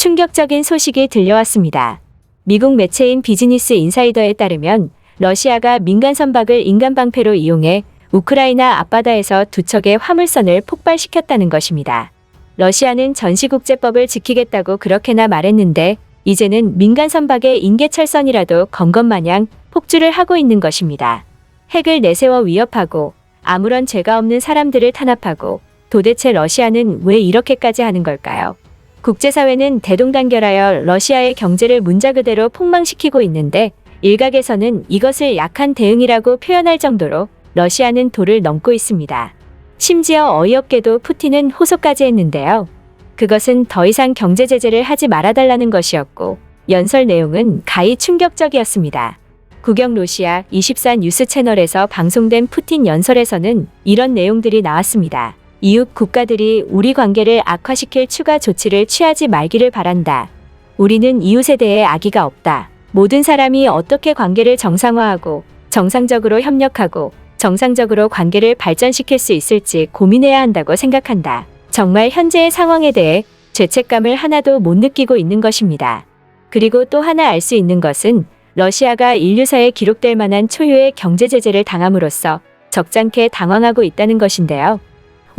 충격적인 소식이 들려왔습니다. 미국 매체인 비즈니스 인사이더에 따르면 러시아가 민간 선박을 인간 방패로 이용해 우크라이나 앞바다에서 두 척의 화물선을 폭발시켰다는 것입니다. 러시아는 전시국제법을 지키겠다고 그렇게나 말했는데 이제는 민간 선박의 인계철선이라도 건건마냥 폭주를 하고 있는 것입니다. 핵을 내세워 위협하고 아무런 죄가 없는 사람들을 탄압하고 도대체 러시아는 왜 이렇게까지 하는 걸까요? 국제사회는 대동단결하여 러시아의 경제를 문자 그대로 폭망시키고 있는데 일각에서는 이것을 약한 대응이라고 표현할 정도로 러시아는 도를 넘고 있습니다. 심지어 어이없게도 푸틴은 호소까지 했는데요. 그것은 더 이상 경제 제재를 하지 말아달라는 것이었고 연설 내용은 가히 충격적이었습니다. 국영 로시아 24 뉴스 채널에서 방송된 푸틴 연설에서는 이런 내용들이 나왔습니다. 이웃 국가들이 우리 관계를 악화시킬 추가 조치를 취하지 말기를 바란다. 우리는 이웃에 대해 악의가 없다. 모든 사람이 어떻게 관계를 정상화하고 정상적으로 협력하고 정상적으로 관계를 발전시킬 수 있을지 고민해야 한다고 생각한다. 정말 현재의 상황에 대해 죄책감을 하나도 못 느끼고 있는 것입니다. 그리고 또 하나 알 수 있는 것은 러시아가 인류사에 기록될 만한 초유의 경제 제재를 당함으로써 적잖게 당황하고 있다는 것인데요.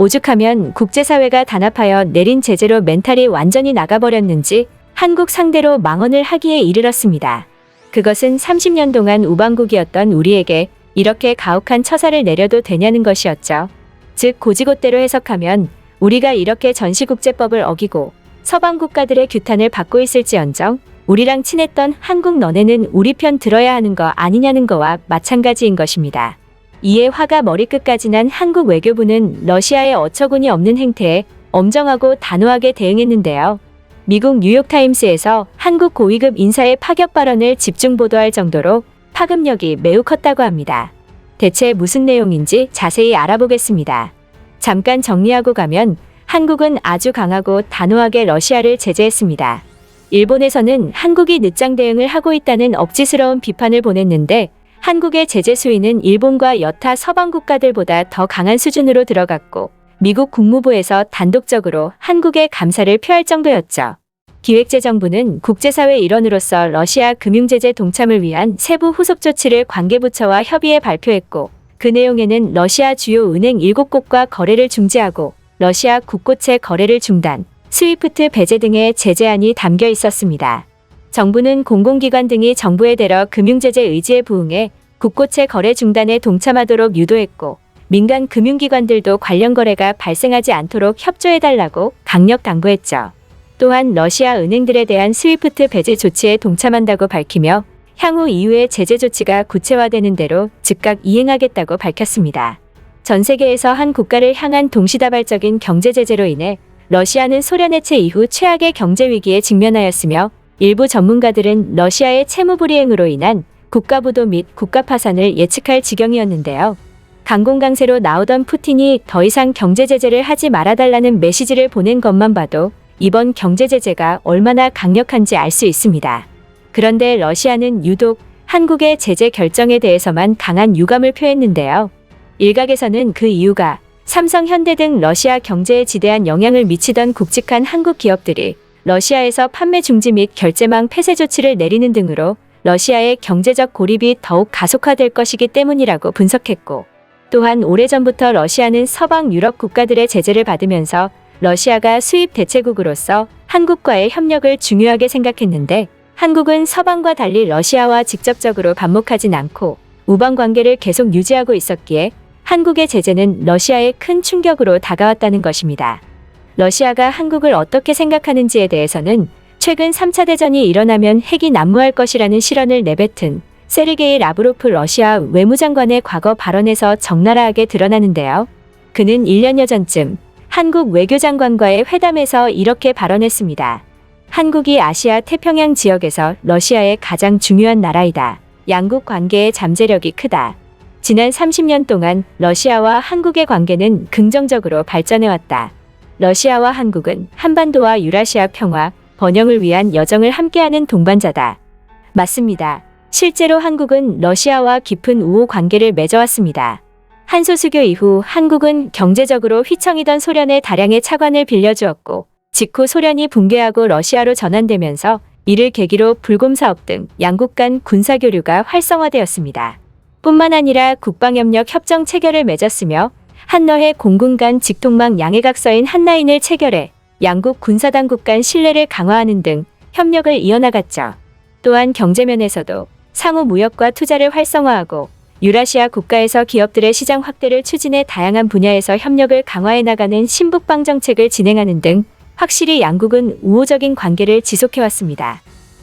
오죽하면 국제사회가 단합하여 내린 제재로 멘탈이 완전히 나가버렸는지 한국 상대로 망언을 하기에 이르렀습니다. 그것은 30년 동안 우방국이었던 우리에게 이렇게 가혹한 처사를 내려도 되냐는 것이었죠. 즉 고지곳대로 해석하면 우리가 이렇게 전시국제법을 어기고 서방 국가들의 규탄을 받고 있을지언정 우리랑 친했던 한국 너네는 우리 편 들어야 하는 거 아니냐는 거와 마찬가지인 것입니다. 이에 화가 머리끝까지 난 한국 외교부는 러시아의 어처구니 없는 행태에 엄정하고 단호하게 대응했는데요. 미국 뉴욕타임스에서 한국 고위급 인사의 파격 발언을 집중 보도할 정도로 파급력이 매우 컸다고 합니다. 대체 무슨 내용인지 자세히 알아보겠습니다. 잠깐 정리하고 가면 한국은 아주 강하고 단호하게 러시아를 제재했습니다. 일본에서는 한국이 늦장 대응을 하고 있다는 억지스러운 비판을 보냈는데 한국의 제재 수위는 일본과 여타 서방 국가들보다 더 강한 수준으로 들어갔고 미국 국무부에서 단독적으로 한국의 감사를 표할 정도였죠. 기획재정부는 국제사회 일원으로서 러시아 금융제재 동참을 위한 세부 후속 조치를 관계부처와 협의해 발표했고 그 내용에는 러시아 주요 은행 7곳과 거래를 중지하고 러시아 국고채 거래를 중단, 스위프트 배제 등의 제재안이 담겨 있었습니다. 정부는 공공기관 등이 정부에 대러 금융제재 의지에 부응해 국고채 거래 중단에 동참하도록 유도했고 민간 금융기관들도 관련 거래가 발생하지 않도록 협조해달라고 강력 당부했죠. 또한 러시아 은행들에 대한 스위프트 배제 조치에 동참한다고 밝히며 향후 이후의 제재 조치가 구체화되는 대로 즉각 이행하겠다고 밝혔습니다. 전 세계에서 한 국가를 향한 동시다발적인 경제 제재로 인해 러시아는 소련 해체 이후 최악의 경제 위기에 직면하였으며 일부 전문가들은 러시아의 채무 불이행으로 인한 국가 부도 및 국가 파산을 예측할 지경이었는데요. 강공강세로 나오던 푸틴이 더 이상 경제 제재를 하지 말아달라는 메시지를 보낸 것만 봐도 이번 경제 제재가 얼마나 강력한지 알 수 있습니다. 그런데 러시아는 유독 한국의 제재 결정에 대해서만 강한 유감을 표했는데요. 일각에서는 그 이유가 삼성, 현대 등 러시아 경제에 지대한 영향을 미치던 굵직한 한국 기업들이 러시아에서 판매 중지 및 결제망 폐쇄 조치를 내리는 등으로 러시아의 경제적 고립이 더욱 가속화될 것이기 때문이라고 분석했고, 또한 오래전부터 러시아는 서방 유럽 국가들의 제재를 받으면서 러시아가 수입 대체국으로서 한국과의 협력을 중요하게 생각했는데, 한국은 서방과 달리 러시아와 직접적으로 반목하진 않고 우방 관계를 계속 유지하고 있었기에 한국의 제재는 러시아에 큰 충격으로 다가왔다는 것입니다. 러시아가 한국을 어떻게 생각하는지에 대해서는 최근 3차 대전이 일어나면 핵이 난무할 것이라는 실언을 내뱉은 세르게이 라브로프 러시아 외무장관의 과거 발언에서 적나라하게 드러나는데요. 그는 1년여 전쯤 한국 외교장관과의 회담에서 이렇게 발언했습니다. 한국이 아시아 태평양 지역에서 러시아의 가장 중요한 나라이다. 양국 관계의 잠재력이 크다. 지난 30년 동안 러시아와 한국의 관계는 긍정적으로 발전해왔다. 러시아와 한국은 한반도와 유라시아 평화, 번영을 위한 여정을 함께하는 동반자다. 맞습니다. 실제로 한국은 러시아와 깊은 우호 관계를 맺어왔습니다. 한소 수교 이후 한국은 경제적으로 휘청이던 소련의 다량의 차관을 빌려주었고 직후 소련이 붕괴하고 러시아로 전환되면서 이를 계기로 불곰 사업 등 양국 간 군사 교류가 활성화되었습니다. 뿐만 아니라 국방협력 협정 체결을 맺었으며 한너해 공군 간 직통망 양해각서인 한라인을 체결해 양국 군사당국 간 신뢰를 강화하는 등 협력을 이어나갔죠. 또한 경제면에서도 상호 무역과 투자를 활성화하고 유라시아 국가에서 기업들의 시장 확대를 추진해 다양한 분야에서 협력을 강화해 나가는 신북방 정책을 진행하는 등 확실히 양국은 우호적인 관계를 지속해왔습니다.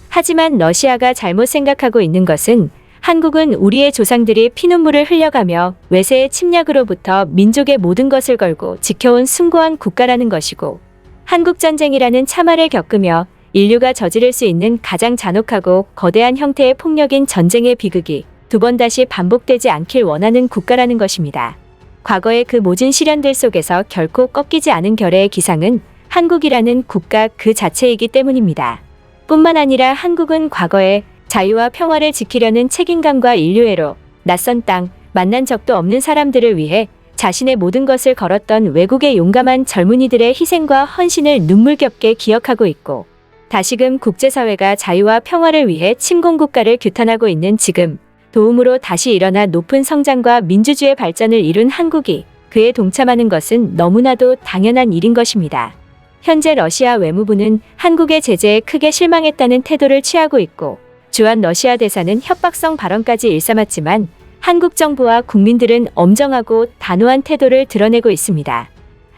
하지만 러시아가 잘못 생각하고 있는 것은 한국은 우리의 조상들이 피눈물을 흘려가며 외세의 침략으로부터 민족의 모든 것을 걸고 지켜온 숭고한 국가라는 것이고 한국전쟁이라는 참화를 겪으며 인류가 저지를 수 있는 가장 잔혹하고 거대한 형태의 폭력인 전쟁의 비극이 두 번 다시 반복되지 않길 원하는 국가라는 것입니다. 과거의 그 모진 시련들 속에서 결코 꺾이지 않은 결의의 기상은 한국이라는 국가 그 자체이기 때문입니다. 뿐만 아니라 한국은 과거에 자유와 평화를 지키려는 책임감과 인류애로 낯선 땅, 만난 적도 없는 사람들을 위해 자신의 모든 것을 걸었던 외국의 용감한 젊은이들의 희생과 헌신을 눈물겹게 기억하고 있고 다시금 국제사회가 자유와 평화를 위해 침공국가를 규탄하고 있는 지금 도움으로 다시 일어나 높은 성장과 민주주의 발전을 이룬 한국이 그에 동참하는 것은 너무나도 당연한 일인 것입니다. 현재 러시아 외무부는 한국의 제재에 크게 실망했다는 태도를 취하고 있고 주한 러시아 대사는 협박성 발언까지 일삼았지만 한국 정부와 국민들은 엄정하고 단호한 태도를 드러내고 있습니다.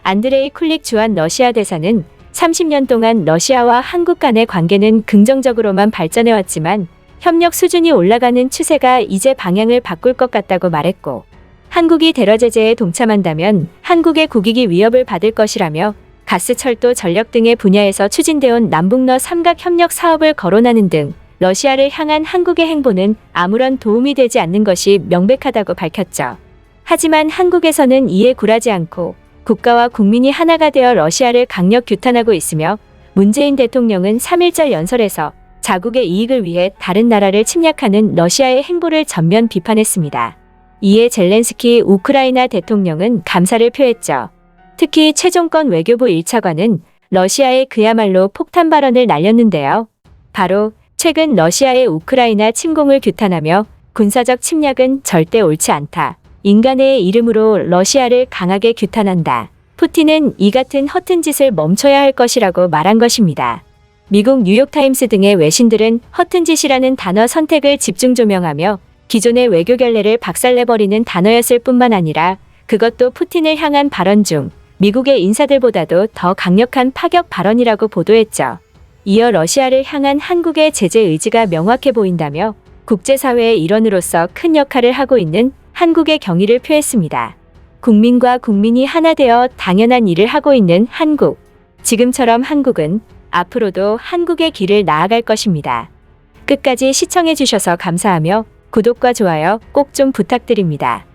안드레이 쿨릭 주한 러시아 대사는 30년 동안 러시아와 한국 간의 관계는 긍정적으로만 발전해왔지만 협력 수준이 올라가는 추세가 이제 방향을 바꿀 것 같다고 말했고 한국이 대러 제재에 동참한다면 한국의 국익이 위협을 받을 것이라며 가스, 철도, 전력 등의 분야에서 추진되온 남북러 삼각 협력 사업을 거론하는 등 러시아를 향한 한국의 행보는 아무런 도움이 되지 않는 것이 명백하다고 밝혔죠. 하지만 한국에서는 이에 굴하지 않고 국가와 국민이 하나가 되어 러시아를 강력 규탄하고 있으며 문재인 대통령은 3.1절 연설에서 자국의 이익을 위해 다른 나라를 침략하는 러시아의 행보를 전면 비판했습니다. 이에 젤렌스키 우크라이나 대통령은 감사를 표했죠. 특히 최종권 외교부 1차관은 러시아의 그야말로 폭탄 발언을 날렸는데요. 바로 최근 러시아의 우크라이나 침공을 규탄하며 군사적 침략은 절대 옳지 않다. 인간의 이름으로 러시아를 강하게 규탄한다. 푸틴은 이 같은 허튼 짓을 멈춰야 할 것이라고 말한 것입니다. 미국 뉴욕타임스 등의 외신들은 허튼 짓이라는 단어 선택을 집중 조명하며 기존의 외교 결례를 박살내버리는 단어였을 뿐만 아니라 그것도 푸틴을 향한 발언 중 미국의 인사들보다도 더 강력한 파격 발언이라고 보도했죠. 이어 러시아를 향한 한국의 제재 의지가 명확해 보인다며 국제사회의 일원으로서 큰 역할을 하고 있는 한국의 경의를 표했습니다. 국민과 국민이 하나 되어 당연한 일을 하고 있는 한국. 지금처럼 한국은 앞으로도 한국의 길을 나아갈 것입니다. 끝까지 시청해 주셔서 감사하며 구독과 좋아요 꼭 좀 부탁드립니다.